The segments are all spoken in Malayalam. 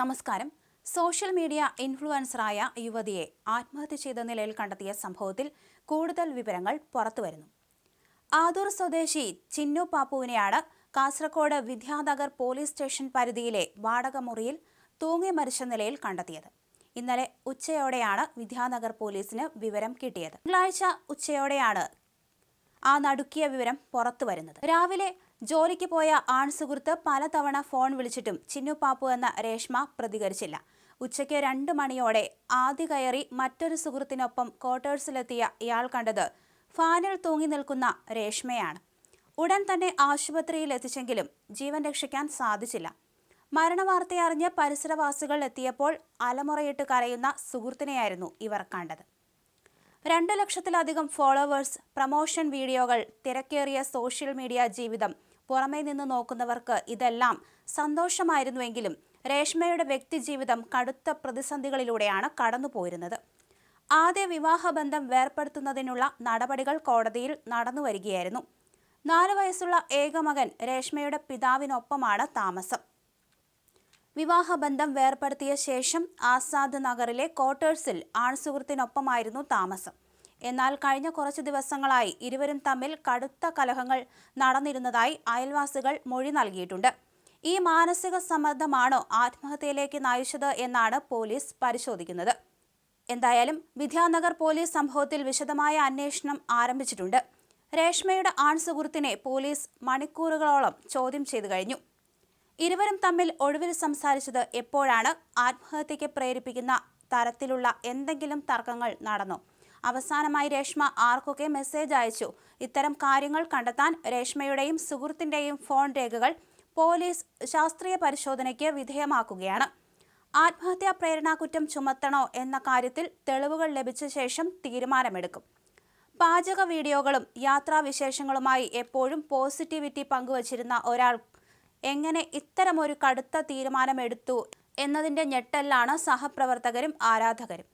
നമസ്കാരം. സോഷ്യൽ മീഡിയ ഇൻഫ്ലുവൻസറായ യുവതിയെ ആത്മഹത്യ ചെയ്ത നിലയിൽ കണ്ടെത്തിയ സംഭവത്തിൽ കൂടുതൽ വിവരങ്ങൾ പുറത്തുവരുന്നു ആദൂർ സ്വദേശി ചിന്നു പാപ്പുവിനെയാണ് കാസർഗോഡ് വിദ്യാനഗർ പോലീസ് സ്റ്റേഷൻ പരിധിയിലെ വാടക മുറിയിൽ തൂങ്ങി മരിച്ച നിലയിൽ കണ്ടെത്തിയത്. ഇന്നലെ ഉച്ചയോടെയാണ് വിദ്യാനഗർ പോലീസിന് വിവരം കിട്ടിയത്. തിങ്കളാഴ്ച ഉച്ചയോടെയാണ് ആ നടുക്കിയ വിവരം പുറത്തു വരുന്നത്. രാവിലെ ജോലിക്ക് പോയ ആൺ സുഹൃത്ത് പലതവണ ഫോൺ വിളിച്ചിട്ടും ചിന്നു പാപ്പു എന്ന രേഷ്മ പ്രതികരിച്ചില്ല. ഉച്ചയ്ക്ക് രണ്ട് മണിയോടെ ആദ്യ കയറി മറ്റൊരു സുഹൃത്തിനൊപ്പം ക്വാർട്ടേഴ്സിലെത്തിയ ഇയാൾ കണ്ടത് ഫാനിൽ തൂങ്ങി നിൽക്കുന്ന രേഷ്മയാണ്. ഉടൻ തന്നെ ആശുപത്രിയിൽ എത്തിച്ചെങ്കിലും ജീവൻ രക്ഷിക്കാൻ സാധിച്ചില്ല. മരണവാർത്തയറിഞ്ഞ് പരിസരവാസികൾ എത്തിയപ്പോൾ അലമുറയിട്ട് കരയുന്ന സുഹൃത്തിനെയായിരുന്നു ഇവർ കണ്ടത്. രണ്ട് ലക്ഷത്തിലധികം ഫോളോവേഴ്സ് പ്രമോഷൻ വീഡിയോകൾ തിരക്കേറിയ സോഷ്യൽ മീഡിയ ജീവിതം. പുറമേ നിന്ന് നോക്കുന്നവർക്ക് ഇതെല്ലാം സന്തോഷമായിരുന്നുവെങ്കിലും രേഷ്മയുടെ വ്യക്തിജീവിതം കടുത്ത പ്രതിസന്ധികളിലൂടെയാണ് കടന്നുപോയിരുന്നത്. ആദ്യ വിവാഹബന്ധം വേർപ്പെടുത്തുന്നതിനുള്ള നടപടികൾ കോടതിയിൽ നടന്നുവരികയായിരുന്നു നാല് വയസ്സുള്ള ഏകമകൻ രേഷ്മയുടെ പിതാവിനൊപ്പമാണ് താമസം. വിവാഹബന്ധം വേർപ്പെടുത്തിയ ശേഷം ആസാദ് നഗറിലെ ക്വാർട്ടേഴ്സിൽ ആൺസുഹൃത്തിനൊപ്പമായിരുന്നു താമസം. എന്നാൽ കഴിഞ്ഞ കുറച്ചു ദിവസങ്ങളായി ഇരുവരും തമ്മിൽ കടുത്ത കലഹങ്ങൾ നടന്നിരുന്നതായി അയൽവാസികൾ മൊഴി നൽകിയിട്ടുണ്ട്. ഈ മാനസിക സമ്മർദ്ദമാണോ ആത്മഹത്യയിലേക്ക് നയിച്ചത് എന്നാണ് പോലീസ് പരിശോധിക്കുന്നത്. എന്തായാലും വിദ്യാനഗർ പോലീസ് സംഭവത്തിൽ വിശദമായ അന്വേഷണം ആരംഭിച്ചിട്ടുണ്ട്. രേഷ്മയുടെ ആൺസുഹൃത്തിനെ പോലീസ് മണിക്കൂറുകളോളം ചോദ്യം ചെയ്തു കഴിഞ്ഞു. ഇരുവരും തമ്മിൽ ഒടുവിൽ സംസാരിച്ചത് എപ്പോഴാണ്? ആത്മഹത്യയ്ക്ക് പ്രേരിപ്പിക്കുന്ന തരത്തിലുള്ള എന്തെങ്കിലും തർക്കങ്ങൾ നടന്നു? അവസാനമായി രേഷ്മ ആർക്കൊക്കെ മെസ്സേജ് അയച്ചു? ഇത്തരം കാര്യങ്ങൾ കണ്ടെത്താൻ രേഷ്മയുടെയും സുഹൃത്തിന്റെയും ഫോൺ രേഖകൾ പോലീസ് ശാസ്ത്രീയ പരിശോധനയ്ക്ക് വിധേയമാക്കുകയാണ്. ആത്മഹത്യാ പ്രേരണാകുറ്റം ചുമത്തണോ എന്ന കാര്യത്തിൽ തെളിവുകൾ ലഭിച്ച ശേഷം തീരുമാനമെടുക്കും. പാചക വീഡിയോകളും യാത്രാവിശേഷങ്ങളുമായി എപ്പോഴും പോസിറ്റിവിറ്റി പങ്കുവച്ചിരുന്ന ഒരാൾ എങ്ങനെ ഇത്തരമൊരു കടുത്ത തീരുമാനമെടുത്തു എന്നതിന്റെ ഞെട്ടലിലാണ് സഹപ്രവർത്തകരും ആരാധകരും.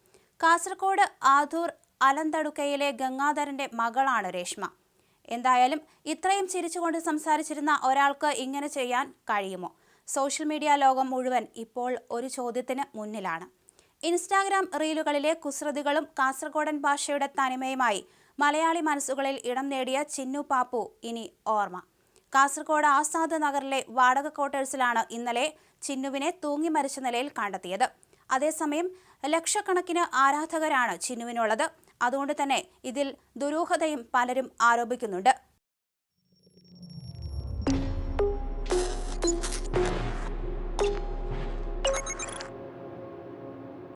കാസർഗോഡ് ആധൂർ അലന്തടുക്കയിലെ ഗംഗാധരന്റെ മകളാണ് രേഷ്മ. എന്തായാലും ഇത്രയും ചിരിച്ചുകൊണ്ട് സംസാരിച്ചിരുന്ന ഒരാൾക്ക് ഇങ്ങനെ ചെയ്യാൻ കഴിയുമോ? സോഷ്യൽ മീഡിയ ലോകം മുഴുവൻ ഇപ്പോൾ ഒരു ചോദ്യത്തിന് മുന്നിലാണ്. ഇൻസ്റ്റാഗ്രാം റീലുകളിലെ കുസൃതികളും കാസർഗോഡൻ ഭാഷയുടെ തനിമയുമായി മലയാളി മനസ്സുകളിൽ ഇടം നേടിയ ചിന്നു പാപ്പു ഇനി ഓർമ്മ. കാസർഗോഡ് ആസാദ് നഗറിലെ വാടക ക്വാർട്ടേഴ്സിലാണ് ഇന്നലെ ചിന്നുവിനെ തൂങ്ങി മരിച്ച നിലയിൽ കണ്ടെത്തിയത്. അതേസമയം ലക്ഷക്കണക്കിന് ആരാധകരാണ് ചിന്നുവിനുള്ളത്. അതുകൊണ്ട് തന്നെ ഇതിൽ ദുരൂഹതയും പലരും ആരോപിക്കുന്നുണ്ട്.